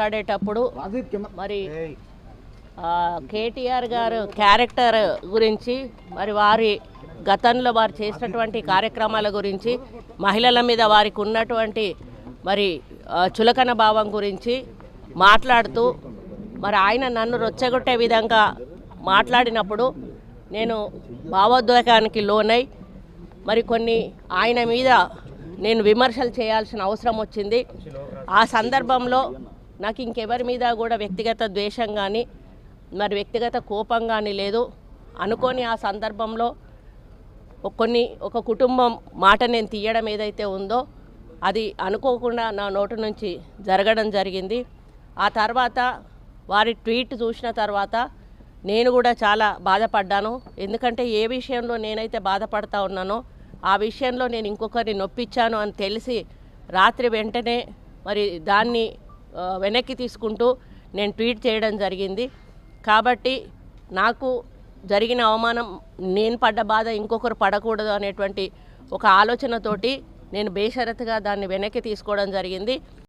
మాట్లాడేటప్పుడు మరి కేటీఆర్ గారు క్యారెక్టర్ గురించి మరి వారి గతంలో వారు చేసినటువంటి కార్యక్రమాల గురించి మహిళల మీద వారికి ఉన్నటువంటి మరి చులకన భావం గురించి మాట్లాడుతూ మరి ఆయన నన్ను రొచ్చగొట్టే విధంగా మాట్లాడినప్పుడు నేను భావోద్వేగానికి లోనై మరి కొన్ని ఆయన మీద నేను విమర్శలు చేయాల్సిన అవసరం వచ్చింది. ఆ సందర్భంలో నాకు ఇంకెవరి మీద కూడా వ్యక్తిగత ద్వేషం కానీ మరి వ్యక్తిగత కోపం కానీ లేదు. అనుకోని ఆ సందర్భంలో కొన్ని ఒక కుటుంబం మాట నేను తీయడం ఏదైతే ఉందో అది అనుకోకుండా నా నోటు నుంచి జరగడం జరిగింది. ఆ తర్వాత వారి ట్వీట్ చూసిన తర్వాత నేను కూడా చాలా బాధపడ్డాను. ఎందుకంటే ఏ విషయంలో నేనైతే బాధపడతా ఉన్నానో ఆ విషయంలో నేను ఇంకొకరిని నొప్పించాను అని తెలిసి రాత్రి వెంటనే మరి దాన్ని వెనక్కి తీసుకుంటూ నేను ట్వీట్ చేయడం జరిగింది. కాబట్టి నాకు జరిగిన అవమానం నేను పడ్డ బాధ ఇంకొకరు పడకూడదు అనేటువంటి ఒక ఆలోచనతోటి నేను బేషరతుగా దాన్ని వెనక్కి తీసుకోవడం జరిగింది.